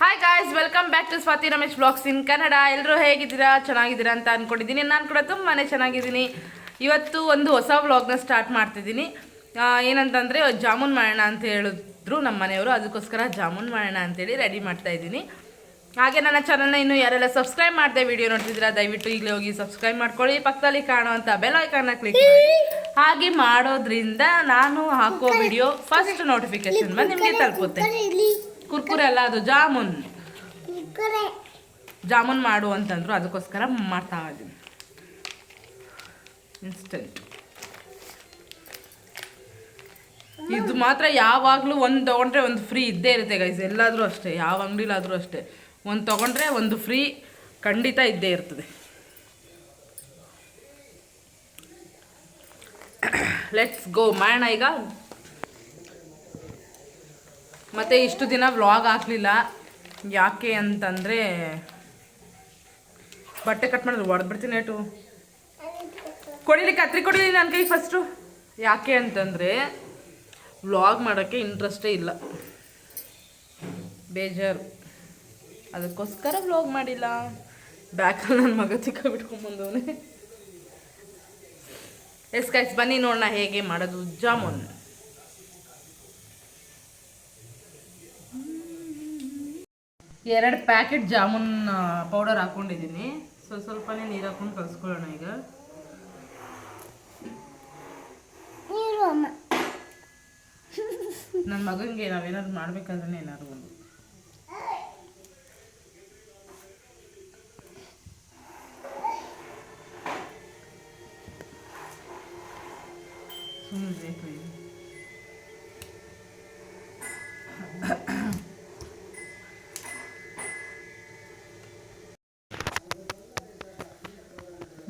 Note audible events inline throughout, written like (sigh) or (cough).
Hi guys welcome back to Swathi Ramesh blogs in Kannada ಎಲ್ಲರೂ ಹೇಗಿದ್ದೀರಾ? ಚೆನ್ನಾಗಿದ್ದೀರಾ ಅಂತ ಅಂದ್ಕೊಂಡಿದ್ದೀನಿ ನಾನು ಕೂಡ ತುಂಬಾ ಚೆನ್ನಾಗಿದ್ದೀನಿ. ಇವತ್ತು ಒಂದು ಹೊಸ ವ್ಲಾಗ್ನ ಸ್ಟಾರ್ಟ್ ಮಾಡ್ತಿದ್ದೀನಿ. ಏನಂತಂದರೆ ಜಾಮೂನ್ ಮಾಡೋಣ ಅಂತ ಹೇಳಿದ್ರು ನಮ್ಮ ಮನೆಯವರು. ಅದಕ್ಕೋಸ್ಕರ ಜಾಮೂನ್ ಮಾಡೋಣ ಅಂತೇಳಿ ರೆಡಿ ಮಾಡ್ತಾ ಇದ್ದೀನಿ. ಹಾಗೆ ನನ್ನ ಚಾನಲ್ನ ಇನ್ನೂ ಯಾರೆಲ್ಲ ಸಬ್ಸ್ಕ್ರೈಬ್ ಮಾಡಿದೆ ವಿಡಿಯೋ ನೋಡ್ತಿದ್ದೀರಾ ದಯವಿಟ್ಟು ಇಲ್ಲಿ ಹೋಗಿ ಸಬ್ಸ್ಕ್ರೈಬ್ ಮಾಡ್ಕೊಳ್ಳಿ. ಪಕ್ಕದಲ್ಲಿ ಕಾಣುವಂಥ ಬೆಲ್ ಐಕಾನ್ನ ಕ್ಲಿಕ್ ಮಾಡಿ. ಹಾಗೆ ಮಾಡೋದ್ರಿಂದ ನಾನು ಹಾಕೋ ವಿಡಿಯೋ ಫಸ್ಟ್ ನೋಟಿಫಿಕೇಶನ್ ಬಂದು ನಿಮಗೆ ತಲುಪುತ್ತೆ. ಕುರ್ಕುರೆ ಅಲ್ಲ ಅದು ಜಾಮೂನ್. ಜಾಮೂನ್ ಮಾಡು ಅಂತಂದ್ರು ಅದಕ್ಕೋಸ್ಕರ ಮಾಡ್ತಾ ಇದ್ದೀನಿ. ಇನ್ಸ್ಟೆಂಟ್ ಇದು ಮಾತ್ರ ಯಾವಾಗಲೂ ಒಂದು ತೊಗೊಂಡ್ರೆ ಒಂದು ಫ್ರೀ ಇದ್ದೇ ಇರುತ್ತೆ ಗೈಸ್ ಎಲ್ಲಾದರೂ ಅಷ್ಟೇ ಯಾವ ಅಂಗಡಿಲಾದರೂ ಅಷ್ಟೇ. ಒಂದು ತೊಗೊಂಡ್ರೆ ಒಂದು ಫ್ರೀ ಖಂಡಿತ ಇದ್ದೇ ಇರ್ತದೆ. (coughs) ಲೆಟ್ಸ್ ಗೋ ಮಾಡೋಣ ಈಗ. ಮತ್ತು ಇಷ್ಟು ದಿನ ವ್ಲಾಗ್ ಹಾಕಲಿಲ್ಲ. ಯಾಕೆ ಅಂತಂದರೆ ಬಟ್ಟೆ ಕಟ್ ಮಾಡಿದ್ರೆ ಹೊಡೆದ್ಬಿಡ್ತೀನಿ ಏಟು ಕೊಡಿಲಿ ಕತ್ರಿ ಕೊಡಿಲಿ ನನ್ನ ಕೈ ಫಸ್ಟು ಯಾಕೆ ಅಂತಂದರೆ ವ್ಲಾಗ್ ಮಾಡೋಕ್ಕೆ ಇಂಟ್ರೆಸ್ಟೇ ಇಲ್ಲ. ಬೇಜಾರು. ಅದಕ್ಕೋಸ್ಕರ ವ್ಲಾಗ್ ಮಾಡಿಲ್ಲ. ಬ್ಯಾಕಲ್ಲಿ ನನ್ನ ಮಗ ಚಿಕ್ಕ ಬಿಟ್ಕೊಂಬಂದವನೇ ಎಸ್ ಕೈಸ್ ಬನ್ನಿ ನೋಡೋಣ ಹೇಗೆ ಮಾಡೋದು. ಜಾಮೂನ್. ಎರಡು ಪ್ಯಾಕೆಟ್ ಜಾಮೂನ್ ಪೌಡರ್ ಹಾಕ್ಕೊಂಡಿದ್ದೀನಿ. ಸ್ವಲ್ಪ ಸ್ವಲ್ಪನೇ ನೀರು ಹಾಕೊಂಡು ಕಲಿಸ್ಕೊಳ್ಳೋಣ ಈಗ. ನನ್ನ ಮಗನಿಗೆ ನಾವೇನಾದ್ರು ಮಾಡ್ಬೇಕಂದ್ರೆ ಏನಾದ್ರು ಒಂದು. ಸುಮ್ಮನೆ ಬೇಕು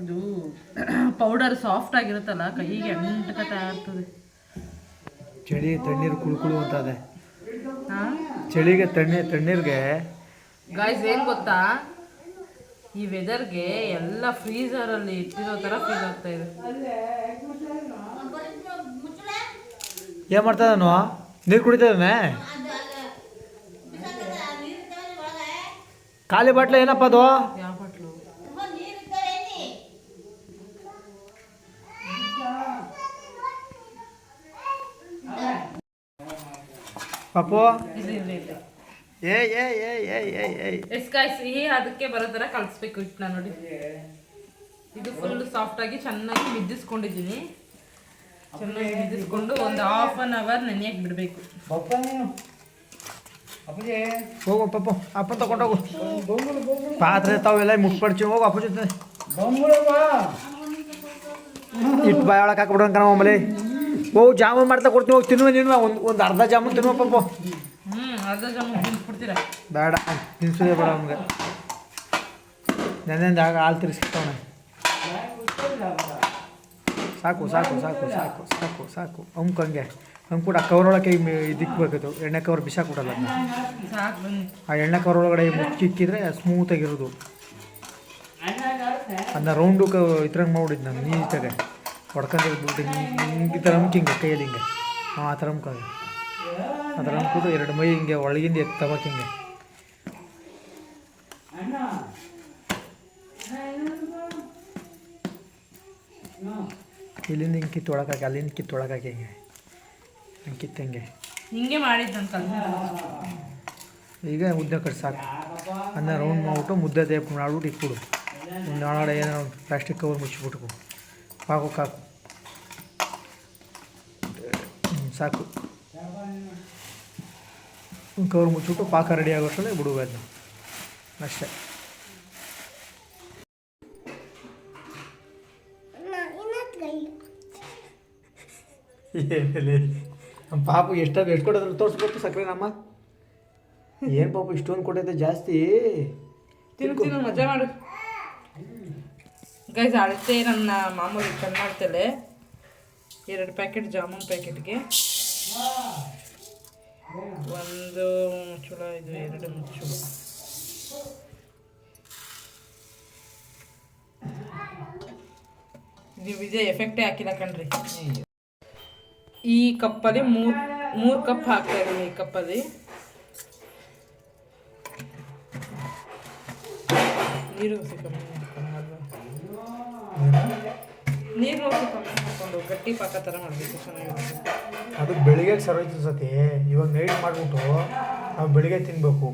ಇದು. ಪೌಡರ್ ಸಾಫ್ಟ್ ಆಗಿರುತ್ತಲ್ಲ ಕೈಗೆ ಅಂಟಕತಾ ಆಗ್ತದೆ. ಚಳಿ ತಣ್ಣೀರು ಕುಳು ಅಂತ ಅಂತದೆ ಚಳಿಗೆ ತಣ್ಣೀರ್ ತಣ್ಣೀರ್ಗೆ ಗಾಯ್ಸ್ ಏನು ಗೊತ್ತಾ? ಈ ವೆದರ್ಗೆ ಎಲ್ಲ ಫ್ರೀಸರಲ್ಲಿ ಇಟ್ಟಿರೋ ತರ ಫೀಲ್ ಆಗ್ತಾ ಇದೆ. ಏನು ಮಾಡ್ತದನು ನೀರು ಕುಡಿತದನೆ ಖಾಲಿ ಬಾಟ್ಲ ಏನಪ್ಪ ಅದು? ಇದೆ ಏ ಏ ಏ ಏ ಏ ಏ. ಎಸ್ ಗಾಯ್ಸ್ ಸಿಹಿ ಅದಕ್ಕೆ ಬರೋ ಥರ ಕಲಿಸ್ಬೇಕು ಹಿಟ್ಟನ್ನ ನೋಡಿ. ಇದು ಫುಲ್ ಸಾಫ್ಟ್ ಆಗಿ ಚೆನ್ನಾಗಿ ಮಿದ್ದಿಸ್ಕೊಂಡಿದ್ದೀನಿ. ಚೆನ್ನಾಗಿ ಮಿದ್ದಿಸ್ಕೊಂಡು ಒಂದು ಹಾಫ್ ಅನ್ ಅವರ್ ನೆನೆಯಕ್ಕೆ ಬಿಡಬೇಕು. ಹೋಗು ಪಾಪ. ಅಪ್ಪ ತಗೊಂಡೋಗು ಪಾತ್ರೆ ತಾವೆಲ್ಲ ಮುಟ್ಪಡ್ಚಿ ಹೋಗು ಅಪ್ಪ ಜೊತೆ. ಇಟ್ಟು ಬಾಯ್ ಒಳಗೆ ಹಾಕ್ಬಿಡೋಣ ಕಣ ಆಮೇಲೆ ಹೋಗು ಜಾಮೂನ್ ಮಾಡ್ತಾ ಕೊಡ್ತೀನಿ ಹೋಗಿ ತಿನ್ನುವ ನೀನು ಒಂದು ಒಂದು ಅರ್ಧ ಜಾಮೂನ್ ತಿನ್ನುವ ಪಾಪ. ಅರ್ಧ ಜಾಮೂನ್ ತಿನ್ಸ್ಬಿಡ್ತೀರ ಬೇಡ ತಿನ್ಸೋದೇ ಬೇಡ ಅವ್ನಿಗೆ ನೆನೆಯಿಂದ ಆಗ ಹಾಲು ತಿರ್ಸಿರ್ತಾವನೆ ಸಾಕು ಸಾಕು ಸಾಕು ಸಾಕು ಸಾಕು ಸಾಕು. ಅಮ್ಕ ಹಂಗೆ. ಹಂಗೆ ಕೂಡ ಕವರ್ ಒಳಗೆ ಇದಿಕ್ಬೇಕಿತ್ತು ಎಣ್ಣೆ ಕವರ್ ಬಿಸಾಕ್ಬಿಡಲ್ಲ ಆ ಎಣ್ಣೆ ಕವರ್ ಒಳಗಡೆ ಮುಚ್ಚಿಕ್ಕಿದ್ರೆ ಸ್ಮೂತಾಗಿರೋದು ಅದನ್ನ ರೌಂಡು ಕ ಇದ್ರಂಗೆ ಮಾಡ್ಬಿಟ್ಟಿದ್ದು ನಾನು ನೀಟಾಗೆ. ಹೊಡ್ಕೊಂಡಿರ್ಬಿಟ್ಟು ಹಿಂಗೆ ಈ ಥರ ಅಮ್ಕಿ ಹಿಂಗೆ ಕೈಯಲ್ಲಿ ಹಿಂಗೆ. ಹಾಂ ಆ ಥರ ಅಮ್ಕೊಂಡು ಆ ಥರ ಅಮ್ಕೊಂಡು ಎರಡು ಮೈ ಹಿಂಗೆ ಒಳಗಿಂದ ಎತ್ತು ತಗೋಕೆ ಹಿಂಗೆ. ಇಲ್ಲಿಂದ ಹಿಂಗೆ ಕಿತ್ತು ಒಳಗಾಕಿ ಅಲ್ಲಿಂದ ಕಿತ್ತು ಒಳಗಾಕಿ ಹಿಂಗೆ. ಹಿಂಗೆ ಕಿತ್ತು ಹಿಂಗೆ. ಮಾಡಿದ್ದಂತ ಈಗ ಮುದ್ದೆ ಕಟ್ ಸಾಕು. ಅನ್ನ ರೌಂಡ್ ಮಾಡ್ಬಿಟ್ಟು ಮುದ್ದೆ ದೇಪ್ ಮಾಡ್ಬಿಟ್ಟು ಇಟ್ಬಿಡು. ಒಂದು ಒಳಗಡೆ ಏನೋ ಒಂದು ಪ್ಲಾಸ್ಟಿಕ್ ಕವರ್ ಮುಚ್ಚಿಬಿಟ್ಕೊ ಪಾಕು ಕಾಕು ಸಾಕು. ಕವರ್ ಮುಚ್ಚಿಬಿಟ್ಟು ಪಾಕ ರೆಡಿ ಆಗೋಷ್ಟರಲ್ಲಿ ಬಿಡಬೇಕು ಅಷ್ಟೇ. ನಮ್ಮ ಪಾಪು ಎಷ್ಟಾದ್ರು ಎಷ್ಟು ಕೊಡೋದ್ರು ತೋರಿಸ್ಬೇಕು ಸಕ್ಕರೆ ನಮ್ಮ? ಏನು ಪಾಪ ಇಷ್ಟೊಂದು ಕೊಟ್ಟೈತೆ ಜಾಸ್ತಿ? ತಿನ್ನು ಮಜಾ ಮಾಡು. ಗೈಸ್ ಅಳತೆ ನನ್ನ ಮಾಮೂಲಿ ಚೆಂದ ಮಾಡ್ತೇಲೆ. ಎರಡು ಪ್ಯಾಕೆಟ್ ಜಾಮೂನ್ ಪ್ಯಾಕೆಟ್ಗೆ ಒಂದು ಮುಚ್ಚುಳ, ಇದು ಎರಡು ನೀವು ಇದೇ ಎಫೆಕ್ಟೇ ಹಾಕಿಲ್ಲ ಕಣ್ರಿ. ಈ ಕಪ್ಪಲ್ಲಿ ಮೂರು ಮೂರು ಕಪ್ ಹಾಕ್ತಾ ಇದ್ದೀನಿ ಈ ಕಪ್ಪಲ್ಲಿ. ನೀರು ಸಿಕ್ಕ ನೀರು ಹಾಕೊಂಡು ಗಟ್ಟಿ ಪಾಕ ಥರ ಮಾಡಬೇಕು ಚೆನ್ನಾಗಿರುತ್ತೆ. ಅದು ಬೆಳಿಗ್ಗೆ ಸರ್ವೈತು ಸತಿ ಇವಾಗ ನೈಟ್ ಮಾಡಿಬಿಟ್ಟು ನಾವು ಬೆಳಿಗ್ಗೆ ತಿನ್ನಬೇಕು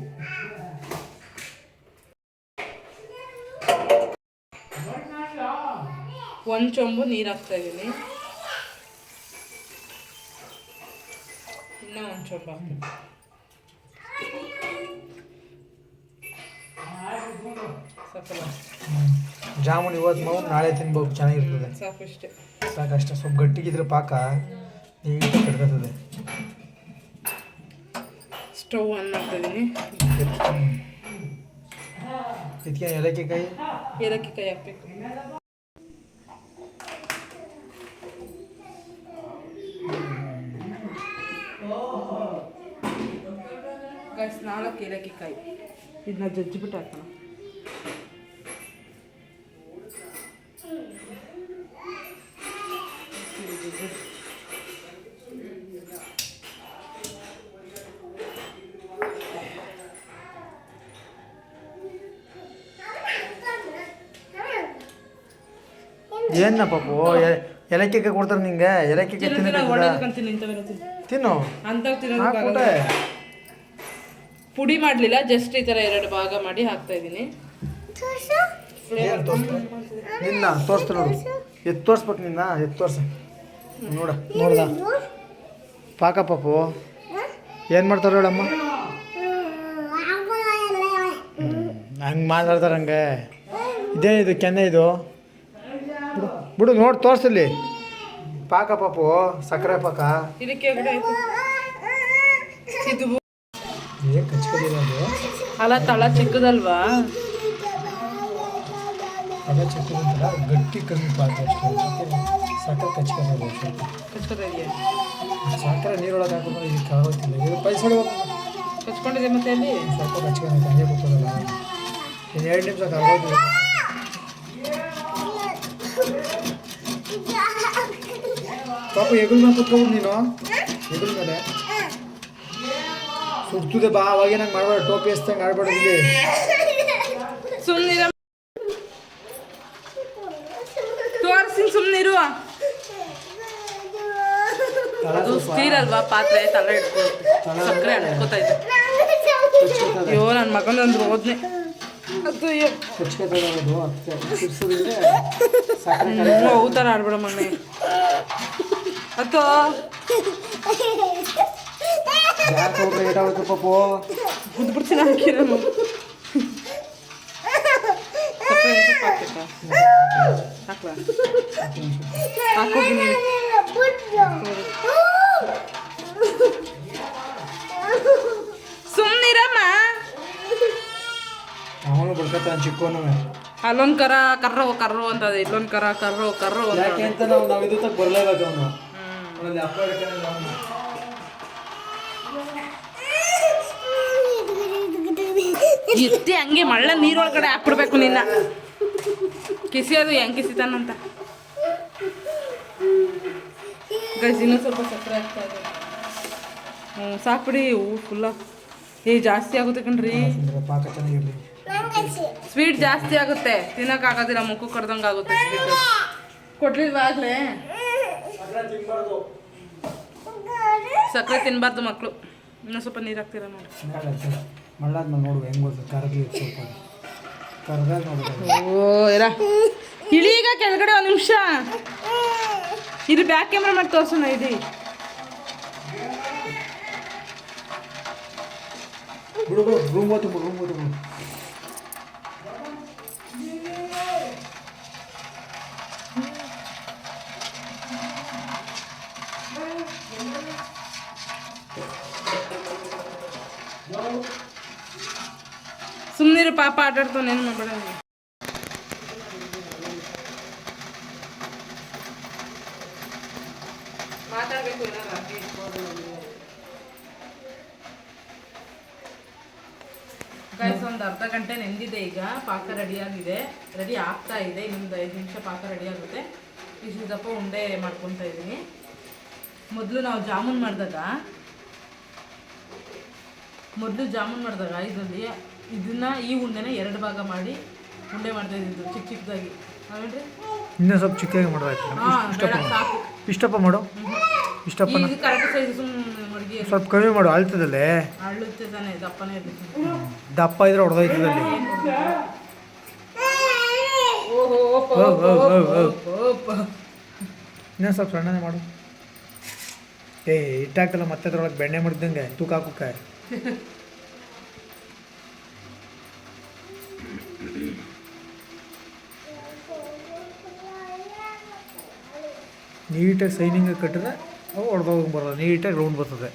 ಒಂದು ಚೊಂಬು ನೀರು ಹಾಕ್ತಾ ಇದ್ದೀನಿ ಇನ್ನೂ ಒಂದು ಚೊಂಬು ಹಾಕ್ತೀನಿ. ಸಾಕಲ್ಲ ಜಾಮೂನ್ ಇವತ್ತು ಮಾವು ನಾಳೆ ತಿನ್ಬೇಕು ಚೆನ್ನಾಗಿರ್ತದೆ. ಸಾಕು ಇಷ್ಟೇ ಸಾಕಷ್ಟೇ ಸ್ವಲ್ಪ ಗಟ್ಟಿಗಿದ್ರೆ ಪಾಕ ನೀಟಾಗಿ ಕಡ್ಕೊತದೆ ಸ್ಟವ್ ಆನ್ ಮಾಡ್ತಿದ್ದೀನಿ. ಇದಕ್ಕೆ ಏಲಕ್ಕಿ ಕಾಯಿ ಏಲಕ್ಕಿ ಕೈ ಹಾಕ್ಬೇಕು. ಗೈಸ್ ನಾಲ್ಕು ಏಲಕ್ಕಿ ಕಾಯಿ ಇದನ್ನ ಜಜ್ಜಿಬಿಟ್ಟು ಹಾಕೋಣ. ಏನ ಪಾಪು ಎ- ಏಲಕ್ಕಿ ಕಾಯಿ ಕೊಡ್ತಾರೆ ನಿಂಗೆ ತಿನ್ನಬೇಕು ತಿನ್ನು ಹಾಕ್ಬಿಟ್ಟೆ ಪುಡಿ ಮಾಡಲಿಲ್ಲ ಜಸ್ಟ್ ಈ ಥರ ಎರಡು ಭಾಗ ಮಾಡಿ ಹಾಕ್ತಾ ಇದ್ದೀನಿ ಇಲ್ಲ ತೋರಿಸ್ತು ನೋಡು ಎತ್ತು ತೋರಿಸ್ಬೇಕು ನಿನ್ನ ಎತ್ತು ತೋರ್ಸ ನೋಡ ನೋಡ್ದ ಪಾಕ ಪಾಪು ಏನು ಮಾಡ್ತಾರೆ ಹೇಳಮ್ಮ ಹಂಗೆ ಮಾತಾಡ್ತಾರೆ ಹಂಗೆ ಇದೇನಿದು ಕೆನ್ನೆ ಇದು ಬಿಡು ನೋಡಿ ತೋರಿಸಲಿ ಪಾಕ ಪಾಪು ಸಕ್ಕರೆ ಪಾಕ. ಇದಕ್ಕೆ ಆಯ್ತು. ಇದು ಅದು? ಅಲ್ಲ ತಳ ಚಿಕ್ಕದಲ್ವಾ? ಚಿಕ್ಕದಂತಲ್ಲ ಗಟ್ಟಿ ಕಮ್ಮಿ ಪಾಕ ಅಷ್ಟೇ. ಸಕ್ಕರೆ ಅಷ್ಟೇ. ಸಕ್ಕರೆ ನೀರೊಳಗೆ ಹಾಕಿದ್ರೆ ಇದಕ್ಕೆ ಆಗೋತಿಲ್ಲ ಇದು ಪೈಸೆ ಕಚ್ಕೊಂಡಿದೆ ಮತ್ತೆ ಅಲ್ಲಿ ಸ್ವಲ್ಪ ಕಚ್ಕೊಂಡು ಹಂಗೆ ಕೂತದಲ್ಲ. ಇನ್ನು ಎರಡು ನಿಮಿಷ ಪಾಪ ಹೆಗಲ್ ಮೇಲೆ ಕುತ್ಕೊಬಿಡು ನೀನು ಹೆಗಲ್ ಮೇಲೆ ಸುಡ್ತದೆ ಬಾ ಅವಾಗ ನಂಗೆ ಮಾಡಬೇಡ ಟೋಪಿ ಎಸ್ತಂಗೆ ಆಡ್ಬೇಡ ಇಲ್ಲಿ ಸುಮ್ಮನಿರ ತೋರಿಸ್ತೀನಿ ಸುಮ್ಮನಿರು ಅದು ಸ್ಟೀಲ್ ಅಲ್ವಾ ಪಾತ್ರೆ ತಲೆ ಇಟ್ಕೊಂಡು ಸಕ್ಕರೆ ಅಂಟ್ಕೋತಾ ಇದೆ ಅಯ್ಯೋ ನನ್ನ ಅದು ಅದಕ್ಕೆ ಸುಡ್ಸೋದಿದ್ರೆ ಸಕ್ಕರೆ ಹ್ಞೂ ಅವು ಥರ ಆಡ್ಬೇಡ ಮನೆ ಅಥವಾ ಯಾಕೆ ಹೋಗ್ರೆ ಏಟಾಗುತ್ತೆ ಪಾಪು ಬಿಡ್ತೀನಿ ಹಾಕಿ ನಾನು ಹಾಕ್ಲಾ ಹಾಕೋಗಿ ಸುಮ್ಮನಿರಮ್ಮ ಅವನು ಬಿಡ್ಕತ್ತಾನ ಚಿಕ್ಕವನು ಅಲ್ಲೊಂದು ಕರ ಕರ್ರೋ ಕರ್ರೋ ಅಂತ ಇಲ್ಲೊಂದು ಕರ ಕರ್ರೋ ಕರ್ರೋ ಅಂತ ನಾವು ನಾವು ಇದು ತಕ್ಕ ಬರಲೇಬೇಕು ಅವನು. ಅವನಲ್ಲಿ ಅಪ್ಪ ಹಂಗೆ ಮಳ್ಳ ನೀರೊಳಗಡೆ ಹಾಕ್ಬಿಡ್ಬೇಕು ನಿನ್ನ. ಕಿಸಿಯೋದು ಹೆಂಗೆ ಕಿಸಿತಾನಂತ. ಗಜಿನೂ ಸ್ವಲ್ಪ ಸಕ್ಕರೆ ಆಗ್ತಾ ಇದೆ ಹ್ಞೂ ಸಾಕ್ಬಿಡಿ ಹೂ ಫುಲ್ಲ ಏ ಜಾಸ್ತಿ ಆಗುತ್ತೆ ಕಣ್ರಿ. ಸ್ವೀಟ್ ಜಾಸ್ತಿ ಆಗುತ್ತೆ. ತಿನ್ನೋಕ್ಕಾಗೋದಿಲ್ಲ ಮುಖ ಕಡ್ದಂಗೆ ಆಗುತ್ತೆ. ಸ್ವೀಟ್ ಕೊಡ್ಲಿಲ್ವಾಗ್ಲೇ ಸಕ್ಕರೆ ತಿನ್ನಬಾರ್ದು ಮಕ್ಕಳು ಇನ್ನೂ ಸ್ವಲ್ಪ ನೀರು ಹಾಕ್ತೀರ ನೋಡಿ. ಮಳ್ಳಾದ ನೋಡುವ ಹೆಂಗ್ ಗೊತ್ತು ಕರಗಿ ಸ್ವಲ್ಪ. ಕರ್ದಾಗ ನೋಡುವ ಓ ಇರ. ಇಳೀಗ ಕೆಳಗಡೆ ಒಂದು ನಿಮಿಷ. ಇದು ಬ್ಯಾಕ್ ಕ್ಯಾಮ್ರಾ ಮಾಡಿ ತೋರ್ಸೋಣ ಇಡಿ. ಬಿಡು ರೂಮ್ ಹೋತು ರೂಮ್ ಪಾಪ ಆಟಾಡ್ತಾನೆ ಏನು ಮಾಡಬೇಡ ಒಂದು ಅರ್ಧ ಗಂಟೆ ನೆಂದಿದೆ ಈಗ, ಪಾಕ ರೆಡಿಯಾಗಿದೆ ರೆಡಿ ಆಗ್ತಾ ಇದೆ, ಇನ್ನೊಂದು ಐದು ನಿಮಿಷ ಪಾಕ ರೆಡಿ ಆಗುತ್ತೆ. ಇಷ್ಟು ದಪ್ಪ ಉಂಡೆ ಮಾಡ್ಕೊತಾ ಇದ್ದೀನಿ. ಮೊದಲು ನಾವು ಜಾಮೂನ್ ಮಾಡಿದಾಗ, ಮೊದಲು ಜಾಮೂನ್ ಮಾಡಿದಾಗ ಇದರಲ್ಲಿ ಇದನ್ನ ಈ ಉಂಡೆನ ಎರಡು ಭಾಗ ಮಾಡಿ ಉಂಡೆ ಮಾಡ್ತಾ ಇದ್ದು ಚಿಕ್ಕ ಚಿಕ್ಕದಾಗಿ. ಇನ್ನೂ ಸ್ವಲ್ಪ ಚಿಕ್ಕಾಗಿ ಮಾಡೋದು ಇಷ್ಟಪ್ಪ ಮಾಡು. ಇಷ್ಟಪ್ಪ ಸ್ವಲ್ಪ ಕಮ್ಮಿ ಮಾಡು ಅಳ್ತದಲ್ಲೇ? ದಪ್ಪ ಇದ್ರೆ ಹೊಡೆದೋಯ್ತದಲ್ಲಿ ಇನ್ನೂ ಸ್ವಲ್ಪ ಸಣ್ಣನೇ ಮಾಡು. ಏ ಇಟ್ಟಾಕಲ್ಲ ಮತ್ತೆ ಅದ್ರೊಳಗೆ ಬೆಣ್ಣೆ ಮಾಡಿದಂಗೆ ತೂಕ ಹಾಕೋಕೆ ನೀಟಾಗಿ ಸೈನಿಂಗ್ ಕಟ್ಟಿದ್ರೆ ಅವು ಹೊಡೆದೋಗಿ ಬರೋಲ್ಲ ನೀಟಾಗಿ ರೌಂಡ್ ಬರ್ತದೆ.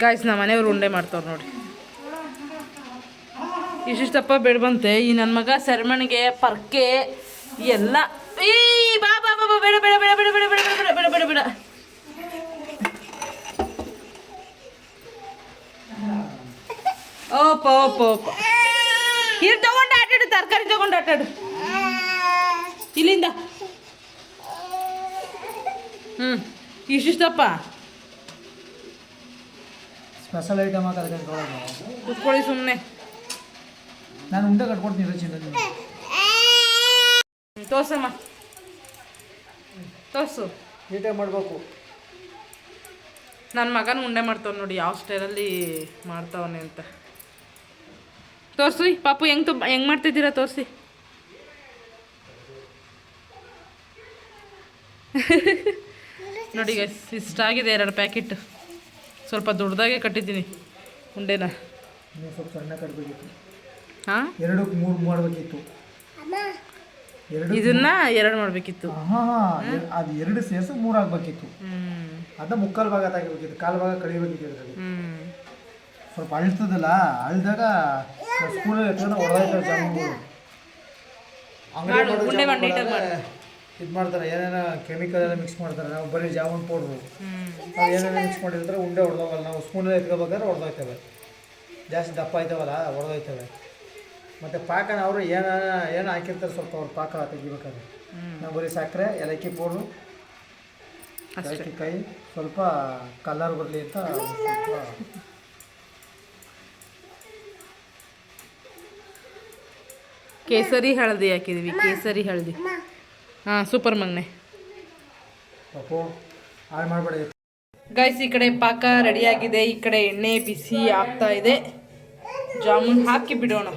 ಗಾಯ್ಸ್ ನಮ್ಮ ಮನೆಯವ್ರು ಉಂಡೆ ಮಾಡ್ತಾವ್ರು ನೋಡಿ. ಇಷ್ಟಿಷ್ಟಪ್ಪ ಬೇಡ ಬಂತೆ ಈ ನನ್ನ ಮಗ ಸೆರೆಮಣಿಗೆ ಪರ್ಕೆ ಎಲ್ಲ. ಈ ಬಾ ಬಾ ಬಾ ಬೇಡ ಬೇಡ ಬೇಡ ಬೇಡ ಬೇಡ ಬೇಡ ಬೇಡ ಓಪ ಓಪ ಓಪ ಇಲ್ಲಿ ತಗೊಂಡು ಆಟಾಡು ತರಕಾರಿ ತಗೊಂಡು ಆಟಾಡು ಇಲ್ಲಿಂದ. ಹ್ಞೂ ಇಷ್ಟಿಷ್ಟಪ್ಪ. ಸ್ಪೆಷಲ್ ಐಟಮ್ ಕುತ್ಕೊಳ್ಳಿ ಸುಮ್ಮನೆ ನಾನು ಉಂಡೆ ಕಟ್ಕೊಡ್ತೀನಿ ರಚಿನ ತೋರ್ಸಮ್ಮ. ತೋರ್ಸು. ನೀಟಾಗಿ ಮಾಡಬೇಕು. ನನ್ನ ಮಗನ ಉಂಡೆ ಮಾಡ್ತಾವ ನೋಡಿ ಯಾವ ಸ್ಟೈಲಲ್ಲಿ ಮಾಡ್ತಾವನೆ ಅಂತ. ತೋರಿಸು ಪಾಪು ಹೆಂಗೆ ತುಂಬ ಹೆಂಗೆ ಮಾಡ್ತಿದ್ದೀರಾ ತೋರಿಸಿ. ನೋಡಿ ಇಷ್ಟ ಆಗಿದೆ ಎರಡು ಪ್ಯಾಕೆಟ್. ಸ್ವಲ್ಪ ದೊಡ್ಡದಾಗೆ ಕಟ್ಟಿದ್ದೀನಿ ಉಂಡೆನ. ಸ್ವಲ್ಪ ಸಣ್ಣ ಕಟ್ಬೇಕಿತ್ತು ಹಾಂ? ಎರಡಕ್ಕೆ ಮೂರು ಮಾಡಬೇಕಿತ್ತು. ಎರಡು ಇದನ್ನ ಎರಡು ಮಾಡಬೇಕಿತ್ತು. ಹಾಂ ಅದು ಎರಡು ಸೇರಿಸಿ ಮೂರು ಆಗಬೇಕಿತ್ತು. ಹ್ಞೂ ಅದನ್ನ ಮುಕ್ಕಾಲು ಭಾಗ ತೆಗಿಬೇಕಿತ್ತು ಕಾಲು ಭಾಗ ಕಳಿಬೇಕಿತ್ತು ಸ್ವಲ್ಪ ಅಳ್ತದಲ್ಲ ಅಳ್ದಾಗ ಸ್ಕೂಲಲ್ಲಿ ಎತ್ಕೊಂಡು ಹೊಡೆದಾಯ್ತಾರೆ ಜಾಮೂನ್ಗಳು ಅಂಗಡಿ ಉಂಡೆ ಮಾಡಿ ನೀಟಾಗಿ ಇದು ಮಾಡ್ತಾರೆ ಏನೇನೋ ಕೆಮಿಕಲ್ ಎಲ್ಲ ಮಿಕ್ಸ್ ಮಾಡ್ತಾರೆ ನಾವು ಬರೀ ಜಾಮೂನ್ ಪೌಡ್ರು ನಾವು ಏನೇನೋ ಮಿಕ್ಸ್ ಮಾಡಿರ್ತಾರೆ ಉಂಡೆ ಹೊಡೆದೋಗಲ್ಲ ನಾವು ಸ್ಪೂನಲ್ಲಿ ಎತ್ಕೋಬೇಕಾದ್ರೆ ಹೊಡೆದೋಯ್ತವೆ ಜಾಸ್ತಿ ದಪ್ಪ ಆಯ್ತವಲ್ಲ ಹೊಡೆದೋಯ್ತವೆ ಮತ್ತು ಪಾಕನ ಅವರು ಏನ ಏನು ಹಾಕಿರ್ತಾರೆ ಸ್ವಲ್ಪ ಅವ್ರು ಪಾಕ ತೆಗಿಬೇಕಾದ್ರೆ. ನಾವು ಬರೀ ಸಕ್ಕರೆ ಏಲಕ್ಕಿ ಪೌಡ್ರು ಅಷ್ಟೇ. ಏಲಕ್ಕಿ ಕೈ ಸ್ವಲ್ಪ ಕಲರ್ ಬರಲಿ ಅಂತ ಸ್ವಲ್ಪ ಕೇಸರಿ ಹಳದಿ ಹಾಕಿದೀವಿ ಕೇಸರಿ ಹಳದಿ. ಹಾಂ ಸೂಪರ್ ಮಗ್ನೆ. ಗೈಸ್ ಈ ಕಡೆ ಪಾಕ ರೆಡಿಯಾಗಿದೆ ಈ ಕಡೆ ಎಣ್ಣೆ ಬಿಸಿ ಆಗ್ತಾ ಇದೆ. ಜಾಮೂನ್ ಹಾಕಿ ಬಿಡೋಣ.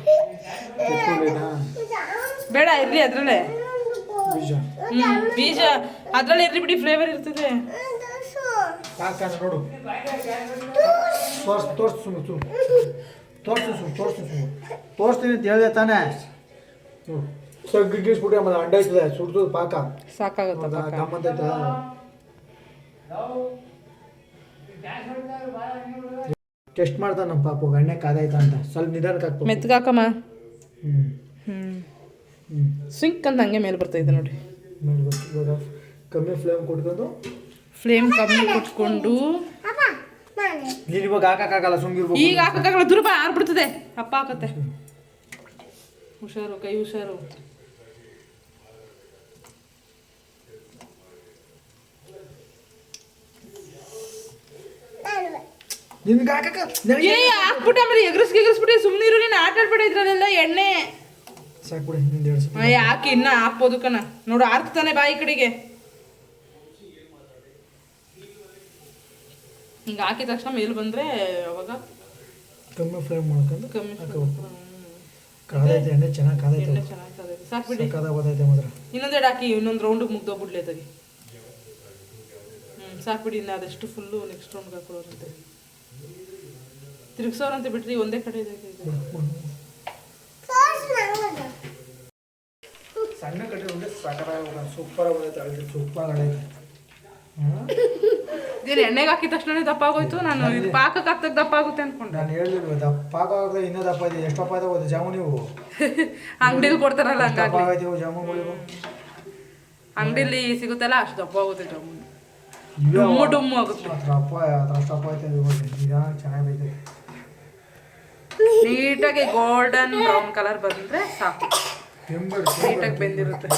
ಬೇಡ ಇರ್ಲಿ ಅದ್ರಲ್ಲೇ. ಬೀಜ. ಹ್ಮ್ ಬೀಜ. ಅದ್ರಲ್ಲಿ ಇರ್ಲಿ ಬಿಡಿ ಫ್ಲೇವರ್ ಇರ್ತದೆ. ತೋರ್ಸ್ ತೋರ್ಸು ತೋರ್ಸು ತೋರಿಸ್ತೀನಿ ಅಂತ ಹೇಳಿದೆ ತಾನೇ. ನೋಡು ಸಗ್ಗಿಸ್ಬಿಟ್ಟು ಆಮೇಲೆ ಅಂಡ ಆಯ್ತದೆ ಸುಡ್ತದ ಪಾಕ. ಸಾಕಾಗುತ್ತ ಪಾಕ. ಗಮ್ಮತ್ತೈತ ಟೆಸ್ಟ್ ಮಾಡ್ತಾನೆ ನಮ್ಮ ಪಾಪು ಎಣ್ಣೆ ಕಾದಾಯ್ತಾ ಅಂತ. ಸ್ವಲ್ಪ ನಿಧಾನಕ್ಕೆ ಹಾಕ್ಬೇಕು. ಮೆತ್ಗಾಕಮ್ಮ ಹ್ಞೂ ಹ್ಮ್. ಹ್ಞೂ ಸ್ವಿಂಕ್ ಅಂತ ಹಂಗೆ ಮೇಲೆ ಬರ್ತೈತೆ ನೋಡಿ. ಇವಾಗ ಕಮ್ಮಿ ಫ್ಲೇಮ್ ಕೊಟ್ಕೊಂಡು. ಫ್ಲೇಮ್ ಕಮ್ಮಿ ಕೊಟ್ಕೊಂಡು. ನೀನು ಇವಾಗ ಹಾಕಕ್ಕಾಗಲ್ಲ ಸುಮ್ಗಿರ್ಬೇಕು ಈಗ ಹಾಕಕ್ಕಾಗಲ್ಲ ದುರ್ಬ ಆರ್ಬಿಡ್ತದೆ. ಅಪ್ಪ ಹಾಕತ್ತೆ. ಹುಷಾರು ಕೈ ಹುಷಾರು. ನಿನ್ಗೆ ಹಾಕಕ್ಕ ನನಗೆ ಏ ಹಾಕ್ಬಿಟ್ಟು ಆಮೇಲೆ ಎಗ್ರಸ್ ಎಗ್ರಸ್ಬಿಟ್ಟು ಸುಮ್ಮನೆ ಇರು ನೀನು ಆಟ ಆಡ್ಬೇಡ ಇದ್ರಲ್ಲೆಲ್ಲ ಎಣ್ಣೆ. ಸಾಕು ಬಿಡಿ ನಿಂದು ಎರಡು ಆ, ಯಾಕೆ ಇನ್ನ ಹಾಕ್ಬೋದು ಕಣ. ನೋಡು ಆರ್ಕ್ತಾನೆ ಬಾಯಿ ಕಡೆಗೆ. ಹಿಂಗೆ ಹಾಕಿದ ತಕ್ಷಣ ಮೇಲೆ ಬಂದ್ರೆ ಅವಾಗ ಕಮ್ಮಿ ಫ್ರೈ ಮಾಡ್ಕೊಂಡು ಕಮ್ಮಿ ಹಾಕೋಬೇಕು. ಕಾದೈತೆ ಎಣ್ಣೆ ಚೆನ್ನಾಗಿ ಕಾದೈತೆ ಎಣ್ಣೆ ಚೆನ್ನಾಗಿ ಕಾದೈತೆ. ಸಾಕ್ ಬಿಡಿ. ಕಾದ ಹೋದೈತೆ ಮಾತ್ರ. ಇನ್ನೊಂದೆರಡು ಹಾಕಿ ಇನ್ನೊಂದು ರೌಂಡಿಗೆ ಮುಗ್ದೋಗ್ಬಿಡ್ಲಿ ತಗಿ ಹ್ಞೂ ಸಾಕು ಬಿಡಿ ಇನ್ನು ಅದಷ್ಟು ಫುಲ್ಲು ನೆಕ್ಸ್ಟ್ ರೌಂಡ್ಗೆ ಹಾಕೊಳ್ಳೋರಂತೆ. ಅಂತ ಬಿಟ್ರಿ ಒಂದೇ ಕಡೆ ಇದೆ. ಸಣ್ಣ ಕಡೆ ಸೂಪರ್ ಆಗೈತೆ ಸೂಪರ್ ಆಗೈತೆ (laughs) ಇದೇನು ಎಣ್ಣೆಗೆ ಹಾಕಿದ ತಕ್ಷಣ ದಪ್ಪ ಆಗೋಯ್ತು ನಾನು ಇದು ಪಾಕಕ್ಕೆ ಹಾಕ್ದಾಗ ದಪ್ಪ ಆಗುತ್ತೆ ಅನ್ಕೊಂಡೆ. ನಾನು ಹೇಳಿದ್ರು ದಪ್ಪ ಪಾಕ ಆಗದೆ ಇನ್ನೂ ದಪ್ಪ ಇದೆ ಎಷ್ಟು ದಪ್ಪ ಇದೆ ಜಾಮೂನ್ ನೀವು ಅಂಗಡಿಲಿ ಕೊಡ್ತಾರಲ್ಲ ಹಂಗಾಗಿ. ಜಾಮೂನ್ಗಳಿವು ಅಂಗಡಿಲಿ ಸಿಗುತ್ತಲ್ಲ ಅಷ್ಟು ದಪ್ಪ ಆಗುತ್ತೆ ಜಾಮೂನ್. ಡುಮ್ಮು ಡುಮ್ಮು ಆಗುತ್ತೆ. ದಪ್ಪ ಅಪ್ಪ ಅಷ್ಟು ದಪ್ಪ ಐತೆ ನೋಡಿ ನಿಧಾನ ಚೆನ್ನಾಗಿ ಬೈತೆ ನೀಟಾಗಿ ಗೋಲ್ಡನ್ ಬ್ರೌನ್ ಕಲರ್ ಬಂದ್ರೆ ಸಾಕು. ನೀಟಾಗಿ ಬೆಂದಿರುತ್ತೆ. (laughs)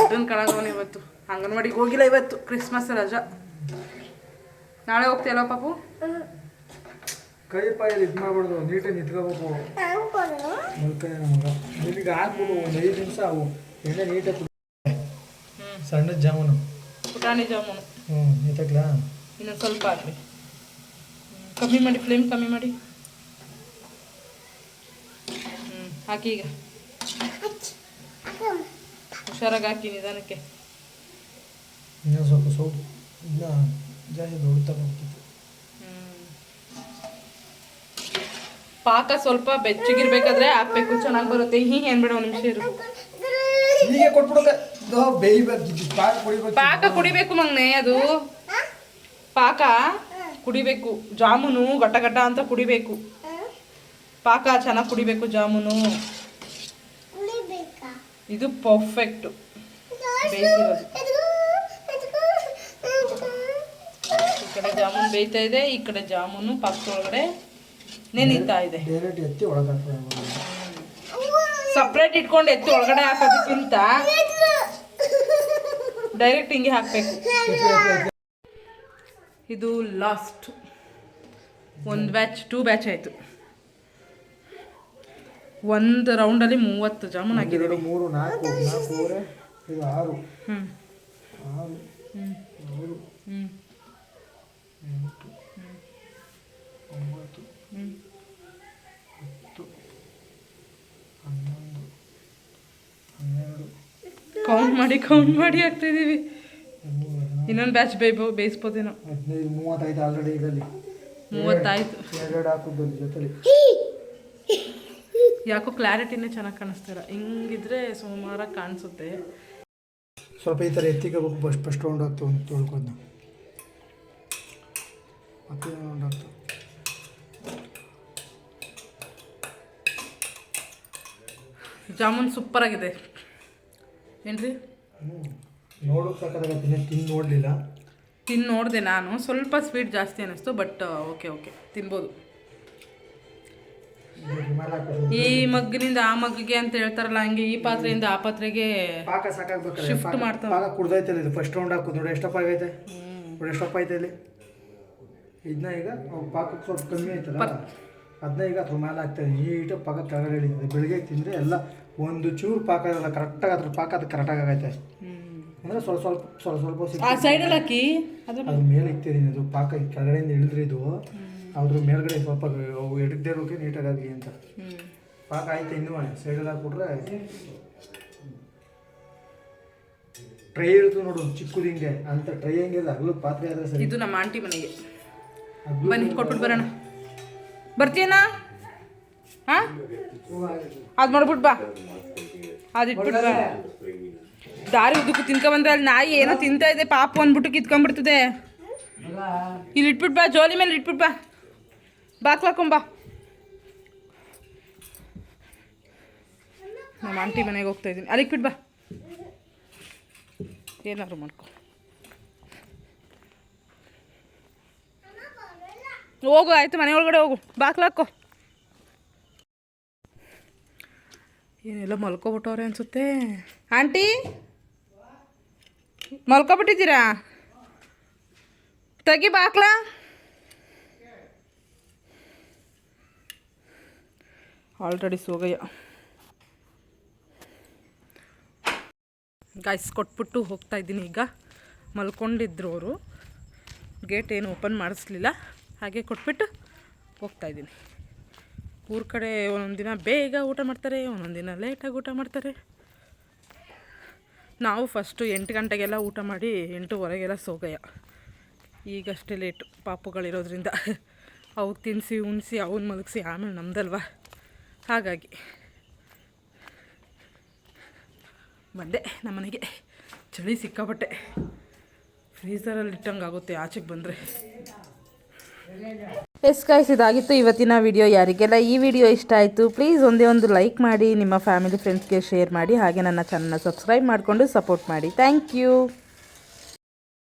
ಅದನ್ನ ಕಳಗವನು ಇವತ್ತು. ಅಂಗನವಾಡಿಗೆ ಹೋಗಿಲ್ಲ ಇವತ್ತು ಕ್ರಿಸ್ಮಸ್ ರಜಾ. ನಾಳೆ ಹೋಗ್ತೀಯಲ್ಲ ಪಾಪು? ಕೈ ಪಾಯಲ್ಲಿ ಇದು ಮಾಡ್ಬಾರ್ದು ನೀಟಾಗಿ ನಿಂತ್ಕೋಬೇಕು. ಮಲ್ಕನೆ ನಮಗ ನಿನಗೆ ಹಾಕ್ಬಿಡು ಒಂದು ಐದು ನಿಮಿಷ ಅವು ಎಣ್ಣೆ ನೀಟಾಗಿ ಸಣ್ಣ ಜಾಮೂನು. ಪುಟಾಣಿ ಜಾಮೂನು. ಹ್ಞೂ ನೀಟಾಗ್ಲಾ? ಇನ್ನೊಂದು ಸ್ವಲ್ಪ ಆಗಲಿ ಕಮ್ಮಿ ಮಾಡಿ ಫ್ಲೇಮ್ ಕಮ್ಮಿ ಮಾಡಿ. ಹ್ಞೂ ಹಾಕಿ ಈಗ. ಹುಷಾರಾಗಿ ಹಾಕಿ ನಿಧಾನಕ್ಕೆ. ಇನ್ನೂ ಸ್ವಲ್ಪ ಸೌಟ್ ಇಲ್ಲ ಜಾಸ್ತಿ ದೊಡ್ಡ ಹೋಗ್ತಿತ್ತು ಪಾಕ ಸ್ವಲ್ಪ ಬೆಚ್ಚಗಿರ್ಬೇಕಾದ್ರೆ ಹಾಕ್ಬೇಕು ಚೆನ್ನಾಗಿ ಬರುತ್ತೆ. ಹೀಗೆ ಏನ್ಬೇಡ ಒಂದು ನಿಮಿಷ ಇರು. ಹೀಗೆ ಕೊಟ್ಬಿಡೋಕೆ ಬೇಯ್ಬೇಕು ಪಾಕ ಕುಡಿಬೇಕು. ಪಾಕ ಕುಡಿಬೇಕು ಮಗ್ನೆ ಅದು. ಪಾಕ ಕುಡಿಬೇಕು. ಜಾಮೂನು ಗಟ್ಟ ಗಟ್ಟ ಅಂತ ಕುಡಿಬೇಕು. ಪಾಕ ಚೆನ್ನಾಗಿ ಕುಡಿಬೇಕು ಜಾಮೂನು. ಇದು ಪರ್ಫೆಕ್ಟು ಬೇಯಿಸಿರೋದು ಈ ಕಡೆ ಜಾಮೂನ್ ಬೇಯ್ತಾ ಇದೆ ಈ ಕಡೆ ಜಾಮೂನು ಪಕ್ಕದೊಳಗಡೆ ನೆನೀತಾ ಇದೆ. ಸಪ್ರೇಟ್ ಇಟ್ಕೊಂಡು ಎತ್ತಿ ಒಳಗಡೆ ಹಾಕೋದಕ್ಕಿಂತ ಡೈರೆಕ್ಟ್ ಹಿಂಗೆ ಹಾಕಬೇಕು. ಇದು ಲಾಸ್ಟ್ ಒಂದು ಬ್ಯಾಚ್ ಟೂ ಬ್ಯಾಚ್ ಆಯಿತು. ಒಂದು ರೌಂಡಲ್ಲಿ ಮೂವತ್ತು ಜಾಮೂನ್ ಹಾಕಿದೆ ಮೂರು ನಾಲ್ಕು ಆರು. ಹ್ಞೂ ಆರು ಹ್ಞೂ ಎಂಟು ಒಂಬತ್ತು ಹತ್ತು ಹನ್ನೊಂದು ಹನ್ನೆರಡು ಕೌಂಟ್ ಮಾಡಿ ಕೌಂಟ್ ಮಾಡಿ ಹದಿನಾಲ್ಕು ಇನ್ನೊಂದು ಬ್ಯಾಚ್ ಬೇಯ್ಬೋ ಬೇಯಿಸ್ಬೋದೇನೋ. ಹದಿನೈದು ಮೂವತ್ತೈದು ಆಲ್ರೆಡಿ ಇದರಲ್ಲಿ. ಮೂವತ್ತಾಯ್ತು. ಎರಡು ಹಾಕೋದು ಜೊತೆಲಿ. ಯಾಕೋ ಕ್ಲಾರಿಟಿನೇ ಚೆನ್ನಾಗಿ ಕಾಣಿಸ್ತಾರ ಹಿಂಗಿದ್ರೆ ಸುಮಾರಾಗಿ ಕಾಣಿಸುತ್ತೆ. ಸ್ವಲ್ಪ ಈ ಥರ ಎತ್ತಿಕೋಬೇಕು ಫಸ್ಟ್ ಫಸ್ಟ್ ರೌಂಡ್ ಆಗ್ತು ಅಂತ ತೊಳ್ಕೊಂಡು. ಮತ್ತೆ ರೌಂಡ್ ಜಾಮೂನ್ ಜಾಮೂನ್ ಸೂಪರಾಗಿದೆ ಏನ್ರಿ? ನೋಡೋ ಪ್ರಕಾರ ತಿಂದು ನೋಡಲಿಲ್ಲ. ತಿಂದು ನೋಡಿದೆ ನಾನು. ಸ್ವಲ್ಪ ಸ್ವೀಟ್ ಜಾಸ್ತಿ ಅನ್ನಿಸ್ತು ಬಟ್ ಓಕೆ ಓಕೆ ತಿನ್ಬೋದು. ಈ ಮಗ್ಗಿನಿಂದ ಆ ಮಗ್ಗಿಗೆ ಅಂತ ಹೇಳ್ತಾರಲ್ಲ ಹಂಗೆ ಈ ಪಾತ್ರೆಯಿಂದ ಆ ಪಾತ್ರೆಗೆ ಪಾಕ ಸಾಕಾಗ್ಬೇಕು ಶಿಫ್ಟ್ ಮಾಡ್ತಾರೆ ಕುಡ್ದೈತಲ್ಲ ಇದು ಫಸ್ಟ್ ರೌಂಡ್ ಹಾಕೋದು. ನೋಡಿ ಎಷ್ಟಪ್ಪ ಆಗೈತೆ? ಎಷ್ಟಪ್ಪ ಐತೆ ಇಲ್ಲಿ ಇದನ್ನ ಈಗ ಪಾಕಕ್ಕೆ ಸ್ವಲ್ಪ ಕಮ್ಮಿ ಐತಲ್ಲ ಅದನ್ನ ಈಗ ಅದ್ರ ಮೇಲೆ ಹಾಕ್ತಾರೆ ನೀಟಾಗಿ ಪಾಕ ಕೆಳಗಡೆ ಬೆಳಿಗ್ಗೆ ತಿಂದರೆ ಎಲ್ಲ ಒಂದು ಚೂರು ಪಾಕ ಇರಲ್ಲ ಕರೆಕ್ಟಾಗಿ ಅದ್ರ ಪಾಕ ಅದು ಕರೆಕ್ಟಾಗಿ ಆಗೈತೆ ಅಂದರೆ ಸ್ವಲ್ಪ ಸ್ವಲ್ಪ ಸ್ವಲ್ಪ ಸ್ವಲ್ಪ. ಸೈಡಲ್ಲಿ ಹಾಕಿ? ಅದು ಅದ್ರ ಮೇಲೆ? ಇಕ್ತಿದ್ದೀನಿ ಅದು ಪಾಕ ಕೆಳಗಡೆಯಿಂದ ಇಳಿದ್ರೆ ಇದು. ಅದ್ರ ಮೇಲ್ಗಡೆ ಸ್ವಲ್ಪ ಎಡಗದೆ ಇರೋಕೆ ನೀಟಾಗಿ ಆಗಲಿ ಅಂತ. ಪಾಕ ಆಯ್ತು ಇನ್ನೂ? ಸೈಡಲ್ಲಿ ಹಾಕ್ಬಿಟ್ರೆ ಟ್ರೈ ಇರ್ತದೆ ನೋಡು ಚಿಕ್ಕದು ಹಿಂಗೆ. ಅಂತ ಟ್ರೈ ಹಂಗಿಲ್ಲ ಅಗಲು ಪಾತ್ರೆ ಆದ್ರೆ ಸರಿ. ಇದು ನಮ್ಮ ಆಂಟಿ ಮನೆಗೆ. ಬನ್ನಿ ಕೊಟ್ಬಿಟ್ಟು ಬರೋಣ. ಬರ್ತೀಯನಾ ಹಾಂ? ಅದು ಮಾಡ್ಬಿಟ್ಟು ಬಾ. ಅದು ಇಟ್ಬಿಟ್ಟು ಬಾ. ದಾರಿ ಉದ್ದಕ್ಕೂ ತಿನ್ಕೊಂಬಂದ್ರೆ ಅಲ್ಲಿ ನಾಯಿ ಏನೋ ತಿಂತಾ ಇದೆ ಪಾಪು ಅಂದ್ಬಿಟ್ಟು ಕಿತ್ಕೊಂಡ್ಬಿಡ್ತದೆ. ಇಲ್ಲಿ ಇಟ್ಬಿಟ್ಟು ಬಾ ಜೋಲಿ ಮೇಲೆ ಇಟ್ಬಿಟ್ಟು ಬಾ. ಬಾಕ್ಲಾಕೊಂಬಾ ನಮ್ಮ ಆಂಟಿ ಮನೆಗೆ ಹೋಗ್ತಾ ಇದ್ದೀನಿ. ಅಲ್ಲಿಗೆ ಬಿಟ್ಟು ಬಾ. ಏನಾದ್ರು ಮಾಡ್ಕೊ. ಹೋಗು, ಆಯಿತು ಮನೆ ಒಳಗಡೆ ಹೋಗು ಬಾಕ್ಲಾಕೋ ಏನೆಲ್ಲ ಮಲ್ಕೊಬಿಟ್ಟವ್ರೆ ಅನ್ಸುತ್ತೆ? ಆಂಟಿ? ಮಲ್ಕೊಬಿಟ್ಟಿದ್ದೀರಾ? ತಗಿ ಬಾಕ್ಲಾ ಆಲ್ರೆಡಿ ಸೋಗಯ್ಯ. ಗಾಯ್ಸ್ ಕೊಟ್ಬಿಟ್ಟು ಹೋಗ್ತಾ ಇದ್ದೀನಿ ಈಗ. ಮಲ್ಕೊಂಡಿದ್ರು ಅವರು. ಗೇಟ್ ಏನು ಓಪನ್ ಮಾಡಿಸ್ಲಿಲ್ಲ. ಹಾಗೆ ಕೊಟ್ಬಿಟ್ಟು ಹೋಗ್ತಾ ಇದ್ದೀನಿ. ಊರ ಕಡೆ ಒಂದೊಂದು ದಿನ ಬೇಗ ಊಟ ಮಾಡ್ತಾರೆ, ಒಂದೊಂದು ದಿನ ಲೇಟಾಗಿ ಊಟ ಮಾಡ್ತಾರೆ. ನಾವು ಫಸ್ಟು ಎಂಟು ಗಂಟೆಗೆಲ್ಲ ಊಟ ಮಾಡಿ ಎಂಟೂವರೆಗೆಲ್ಲ ಸೋಗಯ್ಯ. ಈಗಷ್ಟೇ ಲೇಟ್ ಪಾಪುಗಳಿರೋದ್ರಿಂದ. ಅವು ತಿನ್ನಿಸಿ ಉಣಿಸಿ ಅವನ್ನ ಮಲಗಿಸಿ, ಆಮೇಲೆ ನಮ್ದಲ್ವಾ? ಹಾಗಾಗಿ ಬಂದೆ ನಮ್ಮನೆಗೆ. ಚಳಿ ಸಿಕ್ಕಾಪಟ್ಟೆ. ಫ್ರೀಸರಲ್ಲಿ ಇಟ್ಟಂಗೆ ಆಗುತ್ತೆ ಆಚೆಗೆ ಬಂದರೆ. ಎಸ್ ಗಾಯ್ಸ್ ಇದಾಗಿತ್ತು ಇವತ್ತಿನ ವಿಡಿಯೋ ಯಾರಿಗೆಲ್ಲ ಈ ವಿಡಿಯೋ ಇಷ್ಟ ಆಯಿತು ಪ್ಲೀಸ್ ಒಂದೇ ಒಂದು ಲೈಕ್ ಮಾಡಿ, ನಿಮ್ಮ ಫ್ಯಾಮಿಲಿ ಫ್ರೆಂಡ್ಸ್ಗೆ ಶೇರ್ ಮಾಡಿ, ಹಾಗೆ ನನ್ನ ಚಾನಲ್ನ ಸಬ್ಸ್ಕ್ರೈಬ್ ಮಾಡಿಕೊಂಡು ಸಪೋರ್ಟ್ ಮಾಡಿ. Thank you